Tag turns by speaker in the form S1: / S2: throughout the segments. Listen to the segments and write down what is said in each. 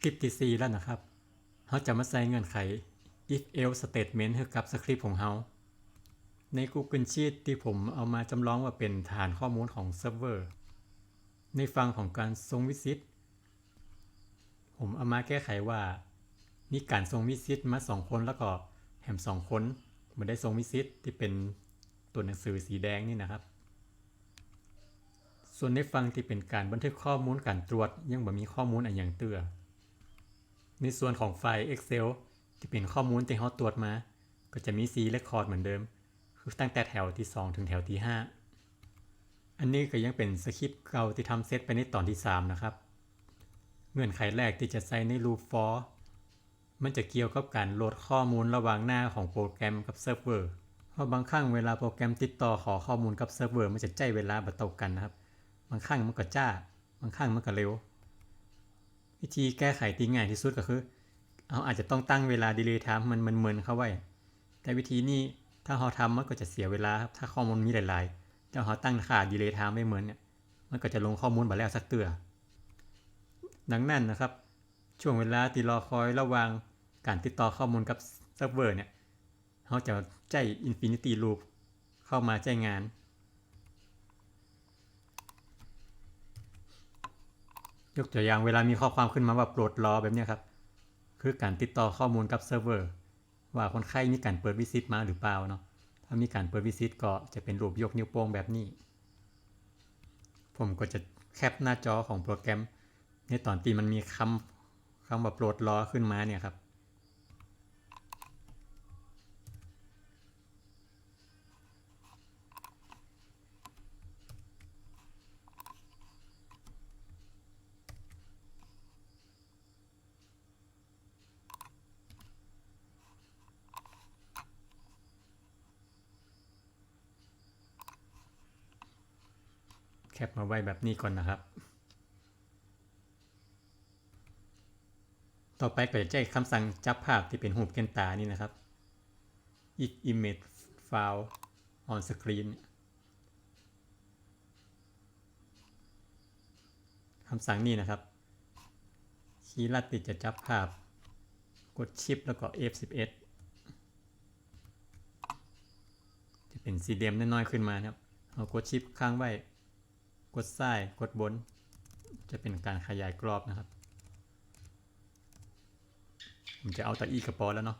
S1: คลิปที่ 4 แล้วนะครับเราจะมาใส่เงื่อนไข if else statement ให้กับสคริปต์ของเราใน Google Sheet ที่ผมเอามาจำลองว่าเป็นฐานข้อมูลของเซิร์ฟเวอร์ ในฝั่งของการส่งวิสิตผมเอามาแก้ไขว่ามีการส่งวิสิตมา 2 คนแล้วก็แถม2 คนไม่ได้ส่งวิสิตที่เป็นตัวหนังสือสีแดงนี่นะครับ ส่วนในฝั่งที่เป็นการบันทึกข้อมูลการตรวจยังบ่มีข้อมูลอันอย่างเตือ ในส่วนของไฟล์ Excel ที่เป็นข้อมูลที่เราตรวจมา ก็จะมี C record เหมือนเดิม คือตั้งแต่แถวที่ 2 ถึงแถวที่ 5 อันนี้ก็ยังเป็นสคริปต์เก่าที่ทำเซตไปในตอนที่ 3 นะครับ เงื่อนไขแรกที่จะใส่ใน loop for มันจะเกี่ยวกับการโหลดข้อมูลระหว่างหน้าของโปรแกรมกับเซิร์ฟเวอร์ เพราะบางครั้งเวลาโปรแกรมติดต่อขอข้อมูลกับเซิร์ฟเวอร์มันจะใจเวลาบัตกกันนะครับ บางครั้งมันก็จ้า บางครั้งมันก็เร็ว วิธีแก้ไขที่ง่ายที่สุดก็คือเอาอาจจะต้องตั้งเวลา delay time มันมันเมินเข้าไว้ แต่วิธีนี้ถ้าเราทำมันก็จะเสียเวลาครับถ้าข้อมูลมีหลายๆแต่เราตั้งค่า delay time ไม่เหมือนเนี่ยมันก็จะลงข้อมูลมาแล้วสักเตือดังนั้นนะครับ ช่วงเวลาที่รอคอยระหว่างการติดต่อข้อมูลกับเซิร์ฟเวอร์เนี่ยเราจะใจ infinity loop เข้ามาใจงาน ยกตัวอย่างเวลามีข้อความขึ้นมาว่าโปรดรอแบบนี้ครับ คือการติดต่อข้อมูลกับเซิร์ฟเวอร์ว่าคนไข้มีการเปิดวิสิตมาหรือเปล่าเนาะถ้ามีการเปิดวิสิตก็จะเป็นรูปยกนิ้วโป้งแบบนี้ ผมก็จะแคปหน้าจอของโปรแกรม ในตอนที่มันมีคำคำว่าโปรดรอขึ้นมาเนี่ยครับ ว้แบบนี้ก่อนนะครับ ต่อไปก็จะใช้คำสั่งจับภาพที่เป็นรูปเกนตานี่นะครับ if image file on screen คำสั่งนี้นะครับคีย์ลัดติดจะจับภาพ กดชิปแล้วก็ F11 จะเป็นสีแดงน้อยๆขึ้นมานะครับ เอากดชิปค้างไว้ ดซ้ายกดบน จะเป็นการขยายกรอบนะครับ ผมจะเอาตะอีกระปอแล้วเนาะ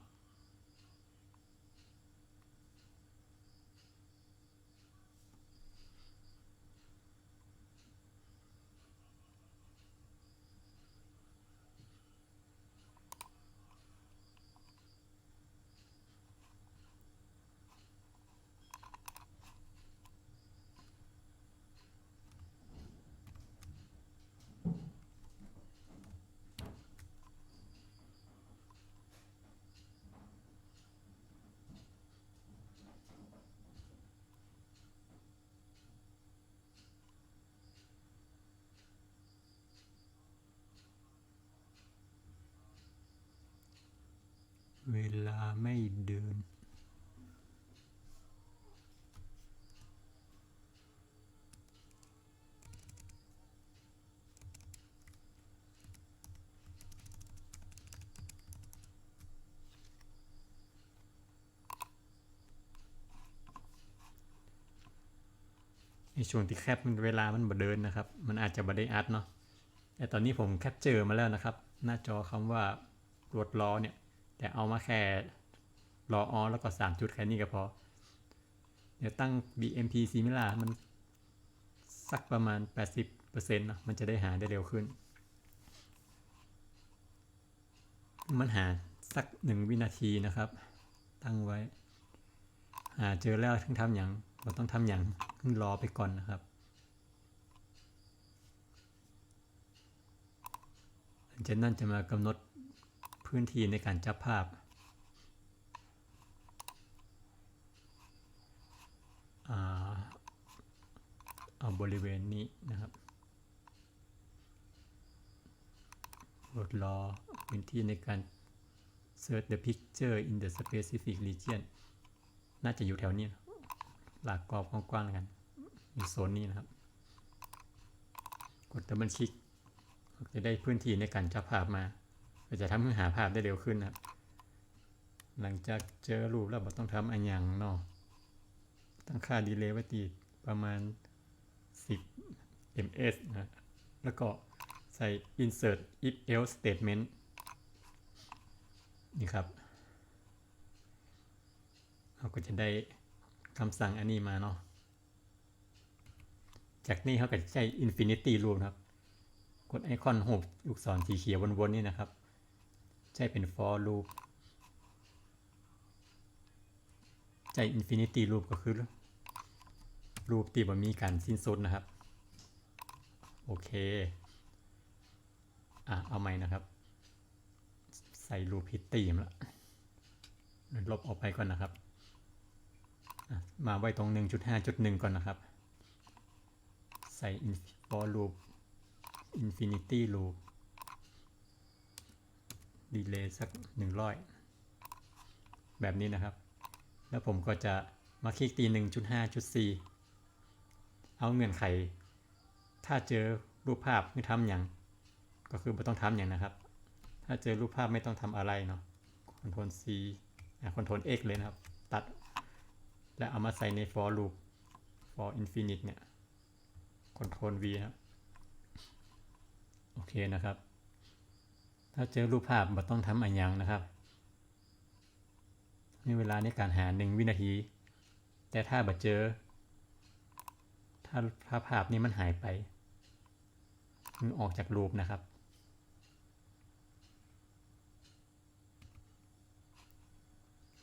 S1: เวลาไม่เดิน ในช่วงที่แคปมันเวลามันบ่เดินนะครับ มันอาจจะบ่ได้อัดเนาะ แต่ตอนนี้ผมแคปเจอมาแล้วนะครับ หน้าจอคำว่ารวดล้อเนี่ย แต่เอามาแค่รอออแล้วก็ 3 จุดแค่นี้ก็พอ เดี๋ยวตั้ง BMP Similar มันสักประมาณ 80%นะมันจะได้หาได้เร็วขึ้น มันหาสัก 1 วินาทีนะครับ ตั้งไว้ หาเจอแล้วถึงทำอย่างเราต้องทำอย่างรอไปก่อนนะครับหลังจากนั้นจะมากำหนด พื้นที่ในการจับภาพอาเอาบริเวณนี้นะครับกดรอพื้นที่ในการ search the picture in the specific region น่าจะอยู่แถวนี้ หลากกรอบกว้างๆแล้วกัน อยู่โซนนี้นะครับ กดดับเบิลคลิก จะได้พื้นที่ในการจับภาพมา ก็จะทำให้หาภาพได้เร็วขึ้นนะครับ หลังจากเจอรูปแล้วเราต้องทำอันยังเนาะตั้งค่าดีเลย์ไว้ตีประมาณ 10 ms นะแล้วก็ใส่ insert if else statement นี่ครับ เราก็จะได้คำสั่งอันนี้มาเนาะ จากนี้เขาก็จะใช้ infinity loop นะครับ กดไอคอนหูปลูกศรสีเขียววนๆนี่นะครับ ใช้เป็น for loop ใช้ infinity loop ก็คือรูปที่บ่มีการสิ้นสุดนะครับ โอเค อะ เอาใหม่นะครับ ใส่รูปพิตตีมละลบออกไปก่อนนะครับ มาไว้ตรง 1.5.1 ก่อนนะครับ ใส่ for loop infinity loop delay สัก100 แบบนี้นะครับ แล้วผมก็จะมาคลิกตี 1.5.4 เอาเงื่อนไข ถ้าเจอรูปภาพไม่ทำอย่าง ก็คือไม่ต้องทำอย่างนะครับ ถ้าเจอรูปภาพไม่ต้องทำอะไรเนาะ Ctrl C อะ Ctrl X เลยนะครับ ตัด แล้วเอามาใส่ใน for loop for infinite เนี่ย Ctrl V นะครับ โอเคนะครับ ถ้าเจอรูปภาพไม่ต้องทำอะไรอย่างนะครับมีเวลาในการหาหนึ่งวินาที แต่ถ้าบัเจอ ถ้าภาพภาพนี้มันหายไปมันออกจากรูปนะครับ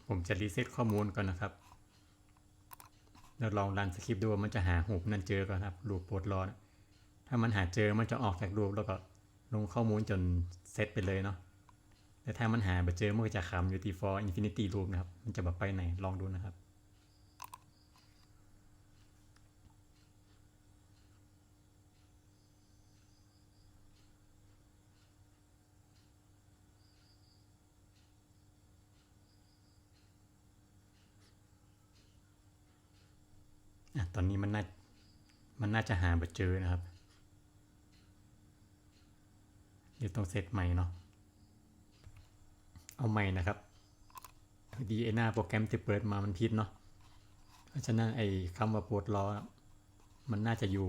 S1: ผมจะรีเซ็ตข้อมูลก่อนนะครับแล้วลองรันสคริปต์ดูมันจะหาหูปนั้นเจอก่อนครับรูปปรดรอนะถ้ามันหาเจอมันจะออกจากรูปแล้วก็ ลงข้อมูลจนเซตไปเลยเนาะแต่ถ้ามันหาไปเจอมันก็จะคำอยู่ที่ for infinity loop นะครับ มันจะแบบไปไหน ลองดูนะครับอะตอนนี้มันน่า มันน่าจะหาไปเจอนะครับ เดี๋ยวต้องเซตใหม่เนาะ เอาใหม่นะครับดีไอหน้าโปรแกรมที่เปิดมามันผิดเนาะ เพราะฉะนั้นไอ้คำว่าปวดล้อ มันน่าจะอยู่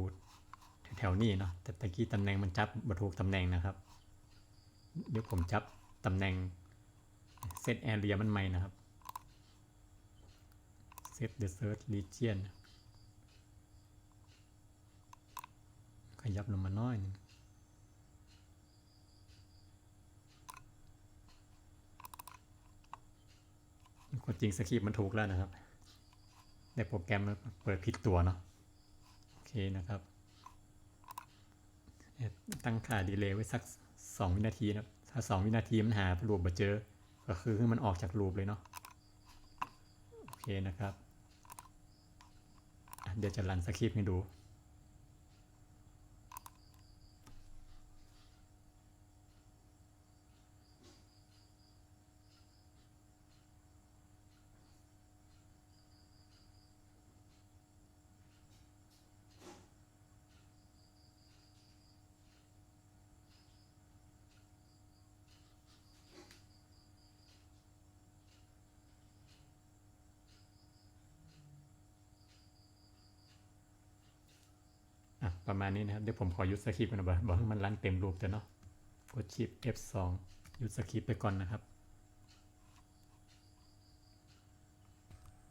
S1: แถวๆนี้เนาะ แต่ตะกี้ตำแหน่งมันจับบถูกตำแหน่งนะครับ เดี๋ยวผมจับตำแหน่งเซตแอเรียมันใหม่นะครับ set the search region ขยับลงมาน้อยหนึง ความจริงสคริปต์มันถูกแล้วนะครับ ในโปรแกรมมันเปิดผิดตัวเนาะโอเคนะครับเอ่อตั้งค่าดีเลย์ไว้สัก 2 วินาทีนะถ้า 2 วินาทีมันหารูปมาเจอ ก็คือให้มันออกจากรูปเลยเนาะโอเคนะครับ เดี๋ยวจะรันสคริปต์ให้ดู ประมาณนี้นะครับ เดี๋ยวผมขอยุดสคริปต์ก่อนนะบอกบอกให้มันรันเต็มรูปแต่เนาะ กดชิป F2 ยุดสคริปต์ไปก่อนนะครับ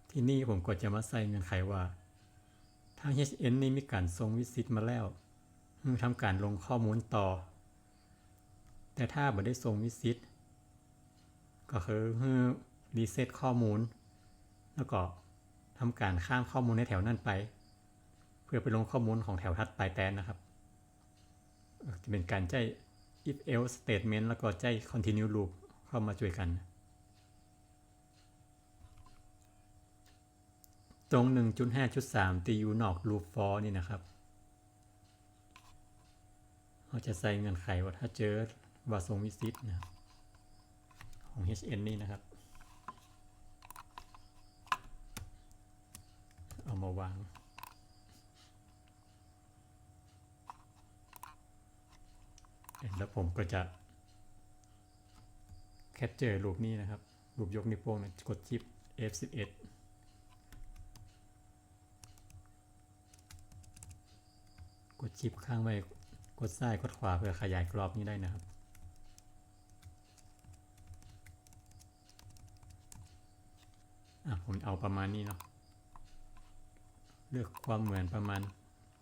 S1: ที่นี่ผมก็จะมาใส่เงื่อนไขว่า ทาง HN นี่มีการส่งวิสิตมาแล้วให้ทำการลงข้อมูลต่อ แต่ถ้าบ่ได้ส่งวิสิตก็คือรีเซ็ตข้อมูล แล้วก็ทำการข้ามข้อมูลในแถวนั้นไป พื่อไปลงข้อมูลของแถวถัดไปแทนนะครับจะเป็นการใช้ if else statement แล้วก็ใช้ continue loop เข้ามาช่วยกัน ตรง 1.5.3 ตีอยู่นอก loop for นี่นะครับเราจะใส่เงื่อนไขว่าถ้าเจอว่าส่งวิสิตนะครับของ HN นี่นะครับ เอามาวาง แล้วผมก็จะแคปเจอร์รูปนี้นะครับ รูปยกนิ้วโป้งนะกดชิป F11 กดชิปข้างไว้กดซ้ายกดขวาเพื่อขยายกรอบนี้ได้นะครับ อะผมเอาประมาณนี้เนาะ เลือกความเหมือนประมาณ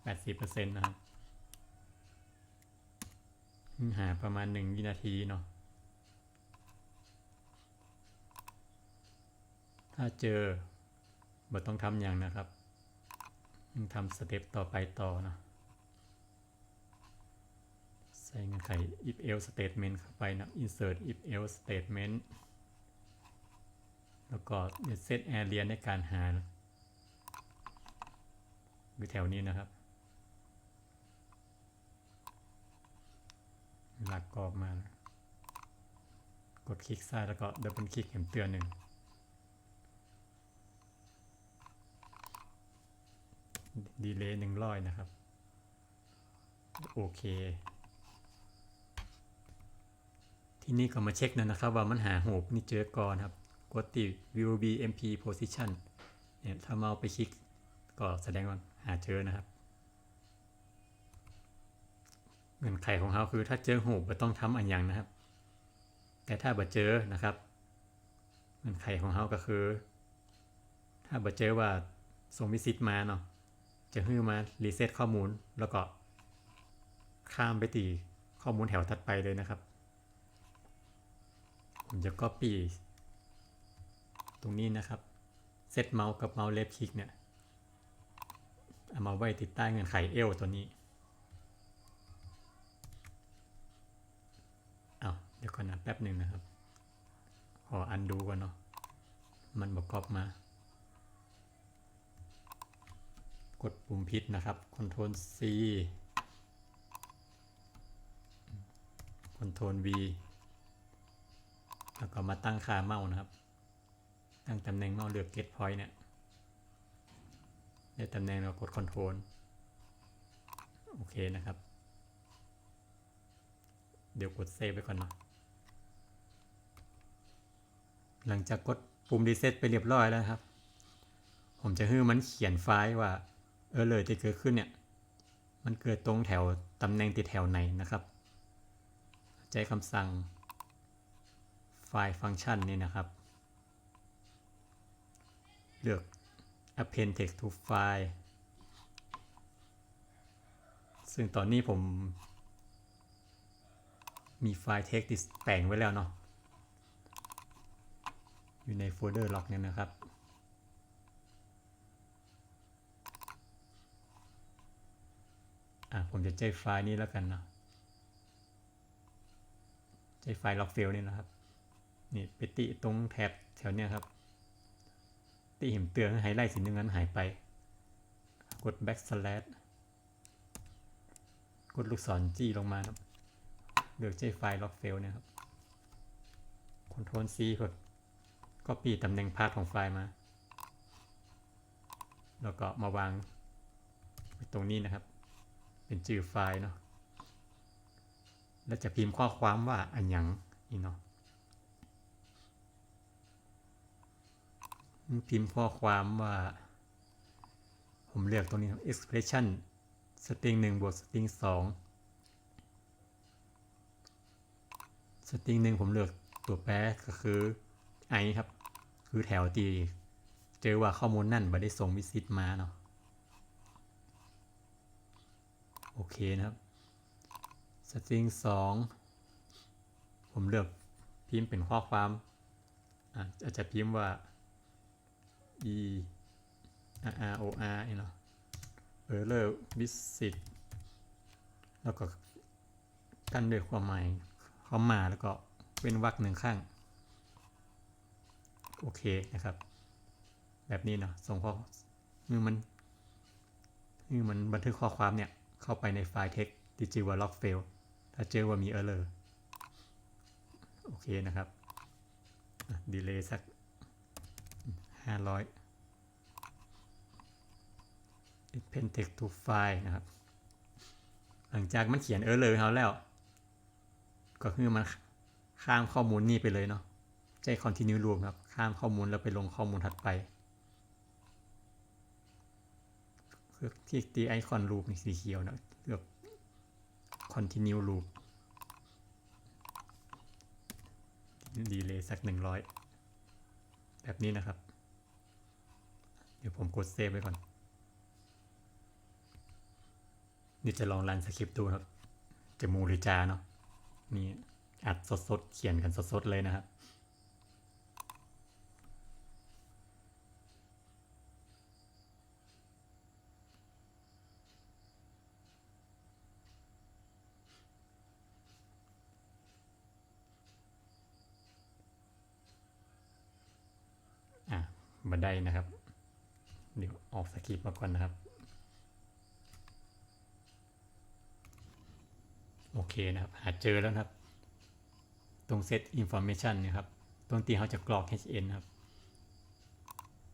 S1: 80%นะครับ หาประมาณ1วินาทีเนาะถ้าเจอบ่ต้องทำอย่างนะครับทำสเต็ปต่อไปต่อเนาะใส่เงื่อนไข if else statement เข้าไปนะ insert if else statement แล้วก็เดี๋ยว set area ในการหาอยู่แถวนี้นะครับ หลักกรอบมานะกดคลิกซ้ายแล้วก็ดับเบิลคลิกเห็นเตือนหนึ่งดีเลย์หนึ่งร้อยนะครับ โอเค ที่นี่ก็มาเช็คนะนะครับว่ามันหาหูนี่เจอก่อนครับ กดที่ view bmp position เนี่ยถ้าเมาส์ไปคลิกก็แสดงว่าหาเจอนะครับ เงื่อนไขของเขาคือถ้าเจอหูปต้องทำอันย่างนะครับ แต่ถ้าบ่เจอนะครับเงื่อนไขของเขาก็คือ ถ้าบ่เจอว่าส่งวิสิตมาเนาะจะให้มารีเซ็ตข้อมูลแล้วก็ข้ามไปตีข้อมูลแถวถัดไปเลยนะครับ ผมจะ Copy ตรงนี้นะครับเซตเมาส์กับเมาส์เล็บคลิกเนี่ยเอามาไว้ติดใต้เงื่อนไขเอลตัวนี้เอาวเดี๋ยวก่อนนะแป๊บหนึ่งนะครับ ขออันดูก่อนเนาะ มันบอกกรอบมา กดปุ่มพิษนะครับ Ctrl C Ctrl V แล้วก็มาตั้งค่าเมาส์นะครับ ตั้งตำแหน่งเมาส์เลือก Get Point เนี่ยได้ตำแหน่งเรากด Ctrl โอเคนะครับ เดี๋ยวกดเซฟไปก่อนเนาะ หลังจากกดปุ่มรีเซ็ตไปเรียบร้อยแล้วครับ ผมจะให้มันเขียนไฟล์ว่าเออเลยที่เกิดขึ้นเนี่ย มันเกิดตรงแถวตำแหน่งติดแถวไหนนะครับ ใช้คำสั่งไฟล์ฟังก์ชันนี่นะครับ เลือก append text to file ซึ่งตอนนี้ผมมีไฟล์ text ที่แต่งไว้แล้วเนาะ อยู่ในโฟลเดอร์ล็อกเนี่ยนะครับ อะผมจะใช้ไฟล์นี้แล้วกันเนาะใช้ไฟล์ล็อกเฟลนี่นะครับ นี่ไปติตรงแท็บแถวเนี้ยครับ ติห็นเตือนไฮไลท์สีน้ำเงินหายไป กด backslash กดลูกศรจี้ลงมาครับเลือกใช้ไฟล์ล็อกเฟลเนี่ยครับ Ctrl C กด copy ตำแหน่งพาร์ทของไฟล์มา แล้วก็มาวางไว้ตรงนี้นะครับ เป็นชื่อไฟล์เนาะ แล้วจะพิมพ์ข้อความว่าอันหยังนี่เนาะ พิมพ์ข้อความว่า ผมเลือกตรงนี้ expression string 1บวก string 2 string 1ผมเลือกตัวแปรก็คือ i ครับ คือแถวที่เจอว่าข้อมูลนั่นไม่ได้ส่งวิสิตมาเนาะโอเคนะครับ string 2ผมเลือกพิมพ์เป็นข้อความอาจจะพิมพ์ว่า e r r o r เนาะ error visit แล้วก็กั้นด้วยความหมายความมาแล้วก็เว้นวรรคหนึ่งข้าง โอเคนะครับ แบบนี้เนาะส่งข้อมือมันมือมันบันทึกข้อความเนี่ย เข้าไปในไฟล์ text ที่ชื่อว่า log fail ถ้าเจอว่ามี error โอเคนะครับดีเลย์สัก 500 append text to file นะครับ หลังจากมันเขียน error เขาแล้ว ก็คือมันข้ามข้อมูลนี่ไปเลยเนาะใจ continue loop ครับ ข้ามข้อมูลแล้วไปลงข้อมูลถัดไปคือคลิกที่ไอคอน loop นี่สีเขียวนะเลือก continue loop ดีเลยสักหนึ่งร้อยแบบนี้นะครับ เดี๋ยวผมกดเซฟไว้ก่อน นี่จะลองรันสคริปต์ดูครับ จะมูหรือจาเนาะนี่อัดสดๆ เขียนกันสดๆ เลยนะครับ อะบัน ไดนะครับ เดี๋ยวออกสคริปมาก่อนนะครับ โอเคนะครับ หาเจอแล้วนะครับ ตรง set information เนะครับ ตรงที่เขาจะกรอก hn นะครับ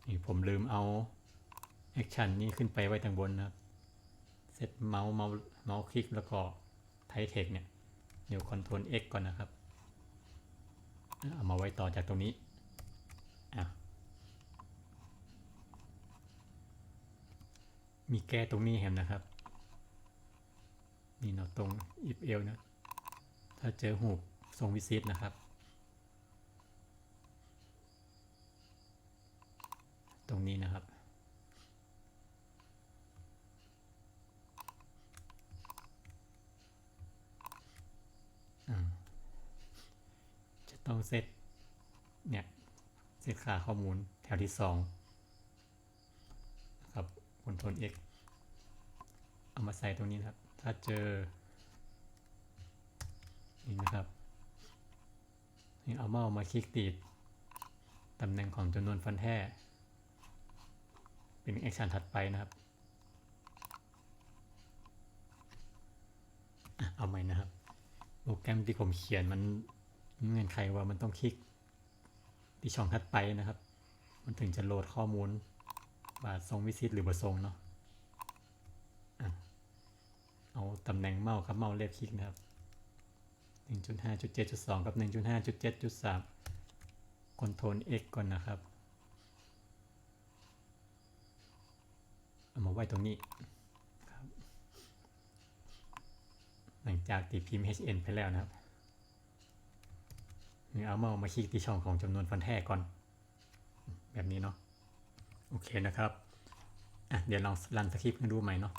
S1: นี่ผมลืมเอา action นี้ขึ้นไปไว้ทางบนนะครับ set เมาส์เมาส์เมาส์คลิกแล้วก็ type text เนี่ย เดี๋ยว control x ก่อนนะครับ เอามาไว้ต่อจากตรงนี้อะ มีแก้ตรงนี้เห็นนะครับนี่เนาะตรงอิฟเอลนะถ้าเจอหูบทรงวิซิตนะครับ ตรงนี้นะครับอ่าจะต้องเซตเนี่ยเซตค่าข้อมูลแถวที่สอง นะครับคอนทรล X เอามาใส่ตรงนี้นะครับ ถ้าเจอนี่นะครับนี่เอาเมาส์มาคลิกติดตำแหน่งของจำนวนฟันแท้เป็นแอคชั่นถัดไปนะครับเอาใหม่นะครับ โปรแกรมที่ผมเขียนมันเงื่อนไขว่ามันต้องคลิกที่ช่องถัดไปนะครับ มันถึงจะโหลดข้อมูล ว่าททรงวิซิตหรือบ่ทรงเนาะเอาตำแหน่งเมาส์ครับเมาส์เลฟคลิกนะครับ 1.5.7.2 กับ 1.5.7.3 Ctrl X ก่อนนะครับ เอามาไว้ตรงนี้ครับ หลังจากตีพิมพ์ HN ไปแล้วนะครับนี่เอาเมาส์มาคลิกที่ช่องของจำนวนฟันแท้ก่อน แบบนี้เนาะ โอเคนะครับอะเดี๋ยวลองรันสคริปต์กันดูใหม่เนาะ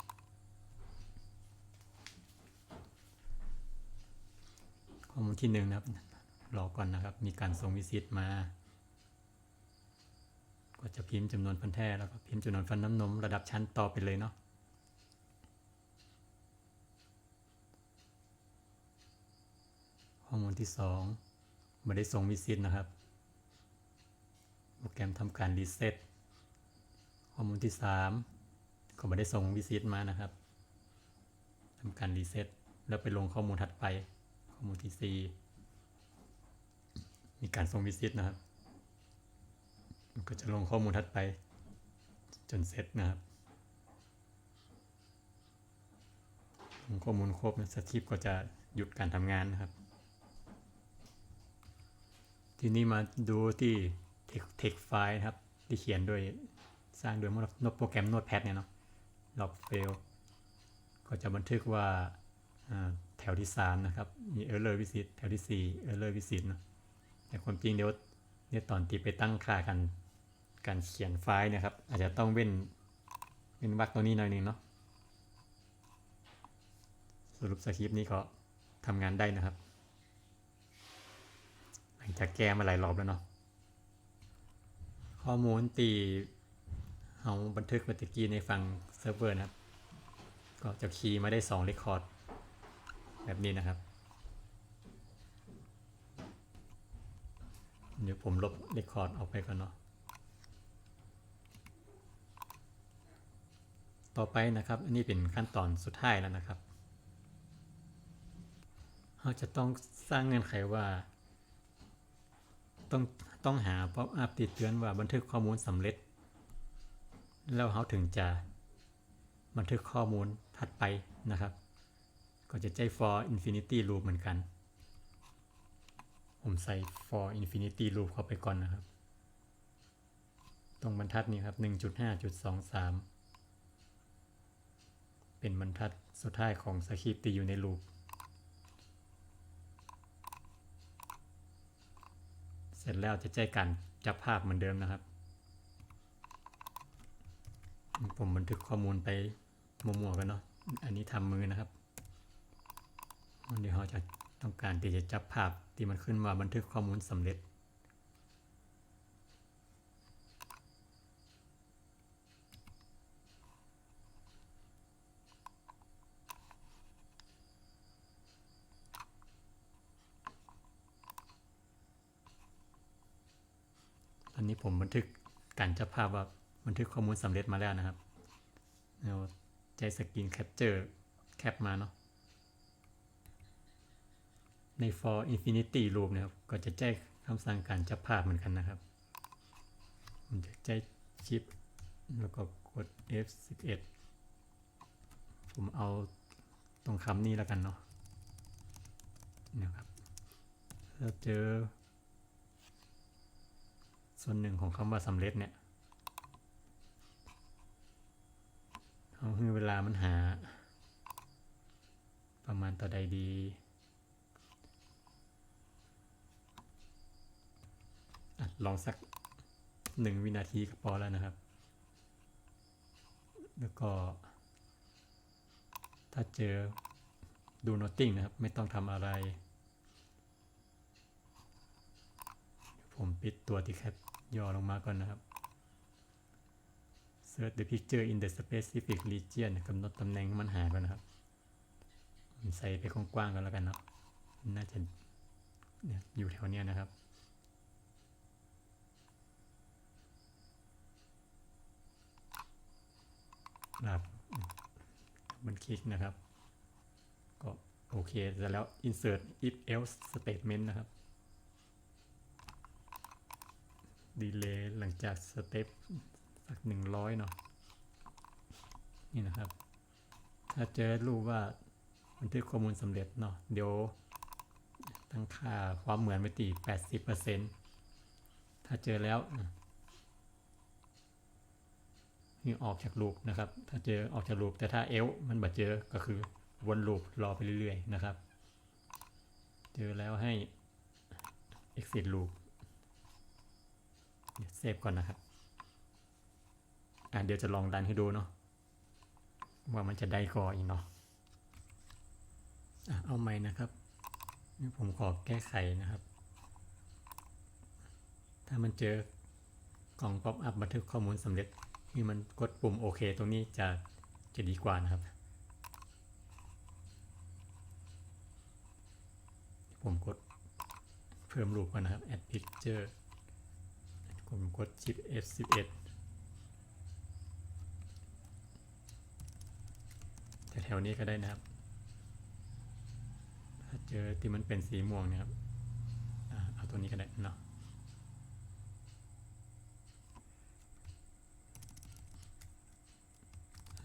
S1: ข้อมูลที่หนึ่งนะครับ รอก่อนนะครับ มีการส่งวิสิตมา ก็จะพิมพ์จำนวนฟันแท้แล้วก็พิมพ์จำนวนฟันน้ำนมระดับชั้นต่อไปเลยเนาะข้อมูลที่สองไม่ได้ส่งวิสิตนะครับ โปรแกรมทำการรีเซ็ต ข้อมูลที่สามก็ไม่ได้ส่งวิสิตมานะครับทำการรีเซ็ตแล้วไปลงข้อมูลถัดไป ข้อมูลที่สี่มีการส่งวิสิตนะครับมันก็จะลงข้อมูลถัดไป จนเสร็จนะครับลงข้อมูลครบนะสคริปต์ก็จะหยุดการทำงานนะครับ ทีนี้มาดูที่เทคไฟล์นะครับ ที่เขียนโดย สร้างโดยนโปรแกรม Notepad เนี่ยเนาะ log fail ก็จะบันทึกว่าแถวที่ 3 นะครับ มี error visit แถวที่ 4 error visit เนาะแต่ความจริงเดี๋ยวเนี่ยตอนที่ไปตั้งค่ากันการเขียนไฟล์นะครับ อาจจะต้องเว้นเว้นวรรคตัวนี้หน่อยหนึงเนาะสรุปสคริปต์นี้ก็ทำงานได้นะครับ หลังจากแก้มาหลายรอบแล้วเนาะข้อมูลตี เอาบันทึกไว้ตะกี้ในฝั่งเซิร์ฟเวอร์นะครับ ก็จะคีย์มาได้2 Record แบบนี้นะครับ เดี๋ยวผมลบ Record ออกไปก่อนเนาะ ต่อไปนะครับ อันนี้เป็นขั้นตอนสุดท้ายแล้วนะครับ เราจะต้องสร้างเงื่อนไขว่า ต้องต้องหา pop up ติดเตือนว่าบันทึกข้อมูลสำเร็จ แล้วเขาถึงจะบันทึกข้อมูลถัดไปนะครับ ก็จะใช้ for infinity loop เหมือนกัน ผมใส่ for infinity loop เข้าไปก่อนนะครับ ตรงบรรทัดนี้ครับ 1.5.23 เป็นบรรทัดสุดท้ายของสคริปต์ที่อยู่ในลูปเสร็จแล้วจะใจการจับภาพเหมือนเดิมนะครับ ผมบันทึกข้อมูลไปมั่วๆกันเนาะอันนี้ทำมือนะครับวันนี้เราจะต้องการที่จะจับภาพที่มันขึ้นมาบันทึกข้อมูลสำเร็จตอนนี้ผมบันทึกการจับภาพว่า บันทึกข้อมูลสำเร็จมาแล้วนะครับเราใช้สกรีนแคปเจอร์แคปมาเนาะใน for infinity loop นะครับก็จะแจ้งคำสั่งการจับภาพเหมือนกันนะครับผมจะใช้ชิป แล้วก็กด F11 ผมเอาตรงคำนี้แล้วกันเนาะนะครับถ้าเจอ ส่วนหนึ่งของคำว่าสำเร็จเนี่ย เอาให้เวลามันหา ประมาณต่อใดดีอลองสักหนึ่งวินาทีก็พอแล้วนะครับ แล้วก็ ถ้าเจอดู nothing นะครับ ไม่ต้องทำอะไร ผมปิดตัวที่แคปย่อลงมาก่อนนะครับ Search the picture in the specific region กำหนดตำแหน่งมันหาก่อนนะครับ ใส่ไปกว้างๆกันแล้วกันเนาะน่าจะอยู่แถวเนี้ยนะครับครับมันคลิกนะครับ ก็โอเคเสร็จแล้ว insert if else statement นะครับ delay หลังจากสเต็ป สักหนึ่งร้อยเนาะนี่นะครับ ถ้าเจอรูปว่าบันทึกข้อมูลสำเร็จเนาะเดี๋ยวตั้งค่าความเหมือนไปตี80%ถ้าเจอแล้วนี่ออกจากลูปนะครับ ถ้าเจอออกจากลูปแต่ถ้าเอลมันบ่เจอก็คือวนลูปรอไปเรื่อยๆนะครับ เจอแล้วให้ exit loop เซฟก่อนนะครับ อะเดี๋ยวจะลองดันให้ดูเนาะว่ามันจะได้กออีกเนาะอะเอาใหม่นะครับนี่ผมขอแก้ไขนะครับ ถ้ามันเจอกล่องป๊อปอัพบันทึกข้อมูลสำเร็จนี่มันกดปุ่มโอเค ตรงนี้จะจะดีกว่านะครับ ผมกดเพิ่มรูปก่อนนะครับ add picture ผมกดชิป F11 แถวๆนี้ก็ได้นะครับ ถ้าเจอที่มันเป็นสีม่วงเนะครับอเอาตัวนี้ก็ได้เนาะ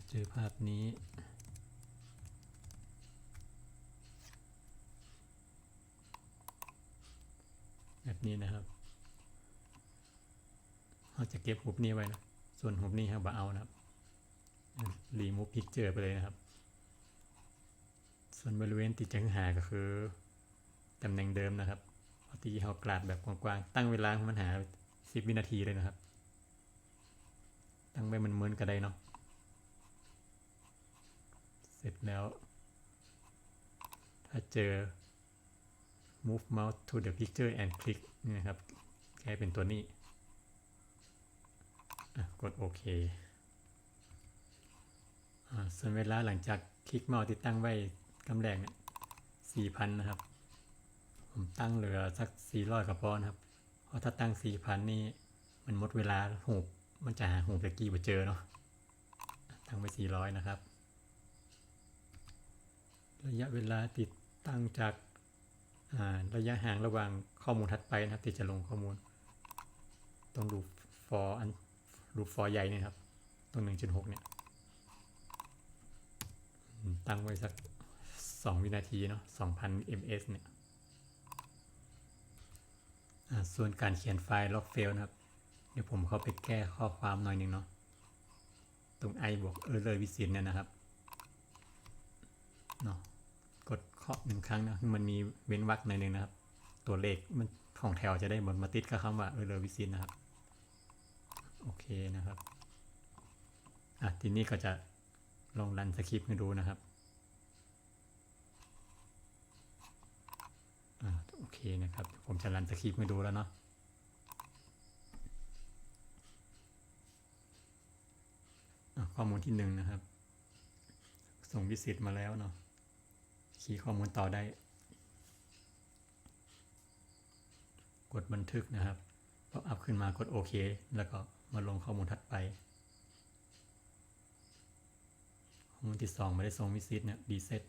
S1: เจอภาพนี้แบบนี้นะครับเราจะเก็บหุบนี้ไว้นะ ส่วนหุบนี้ครับบ่เอานะครับรีมูฟพิกเจอไปเลยนะครับ ส่วนบริเวณที่จะหาก็คือตำแหน่งเดิมนะครับเอาที่เขากลาดแบบกว้างๆ ตั้งเวลาของมันหา 10 วินาทีเลยนะครับ ตั้งไว้มันเหมือนก็ได้เนาะ เสร็จแล้ว ถ้าเจอ move mouse to the picture and click นี่นะครับ แค่เป็นตัวนี้ กดโอเคอ่าส่วนเวลาหลังจากคลิกเมาส์ที่ตั้งไว้ กำแรงสี่พันนะครับ ผมตั้งเหลือสักสี่ร้อยกระพอนะครับ เพราะถ้าตั้งสี่พันนี่มันหมดเวลาหูมันจะหาหูบตะกี้มาเจอเนาะตั้งไปสี่ร้อยนะครับ ระยะเวลาติดตั้งจากอ่าระยะห่างระหว่างข้อมูลถัดไปนะครับที่จะลงข้อมูลต้องดู for อันรูป for ใหญ่นี่ครับ ตรง1.6เนี่ยตั้งไว้สัก 2 วินาทีเนาะ2,000 ms เนี่ยอ่าส่วนการเขียนไฟล์ล็อกเฟลนะครับ เดี๋ยวผมเข้าไปแก้ข้อความหน่อยหนึ่งเนาะตรง i บวกเออเลยวิสิตเนี่ยนะครับเนาะกดเคาะหนึ่งครั้งนะคือมันมีเว้นวรรคหน่อยหนึ่งนะครับ ตัวเลขมันของแถวจะได้บนมาติดกับคำว่าเออเลยวิสิตนะครับ โอเคนะครับอะทีนี้ก็จะลองรันสคริปต์ให้ดูนะครับ อ่าโอเคนะครับ ผมจะรันสคริปต์ให้ดูแล้วเนาะข้อมูลที่หนึ่งนะครับ ส่งวิสิตมาแล้วเนาะคีย์ข้อมูลต่อได้ กดบันทึกนะครับพออัพขึ้นมากดโอเค แล้วก็มาลงข้อมูลถัดไป ข้อมูลที่สองไม่ได้ส่งวิสิตเนี่ยดีเซ็ต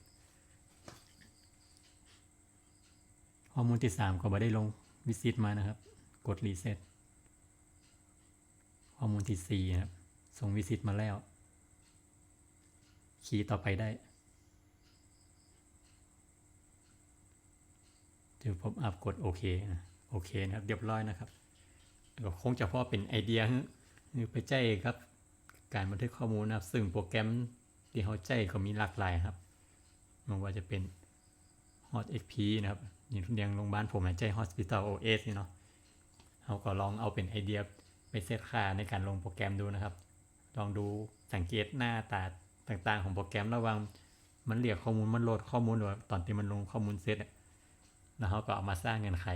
S1: ข้อมูลที่สามก็ไม่ได้ลงวิสิตมานะครับ กดรีเซ็ตข้อมูลที่สี่นะครับ ส่งวิสิตมาแล้ว คีย์ต่อไปได้เดี๋ยวผมอัพกดโอเคนะโอเคนะครับ เรียบร้อยนะครับก็คงจะพอเป็นไอเดียคือไปใจครับ การบันทึกข้อมูลนะครับ ซึ่งโปรแกรมที่เขาใจเขามีหลากหลายครับไมันว่าจะเป็น Hot XP นะครับ นเดียงโรงพยาบาลผมใจ Hospital OS นี่เนาะเขาก็ลองเอาเป็นไอเดียไปเซตค่าในการลงโปรแกรมดูนะครับ ลองดูสังเกตหน้าตาต่างๆ ของโปรแกรมระหว่างมันเรียกข้อมูลมันโหลดข้อมูลหรือตอนที่มันลงข้อมูลเซตอะแล้วเขาก็เอามาสร้างเงินไข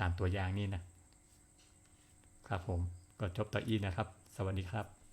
S1: ตามตัวอย่างนี่นะครับผมก็จบต่ออีนะครับ สวัสดีครับ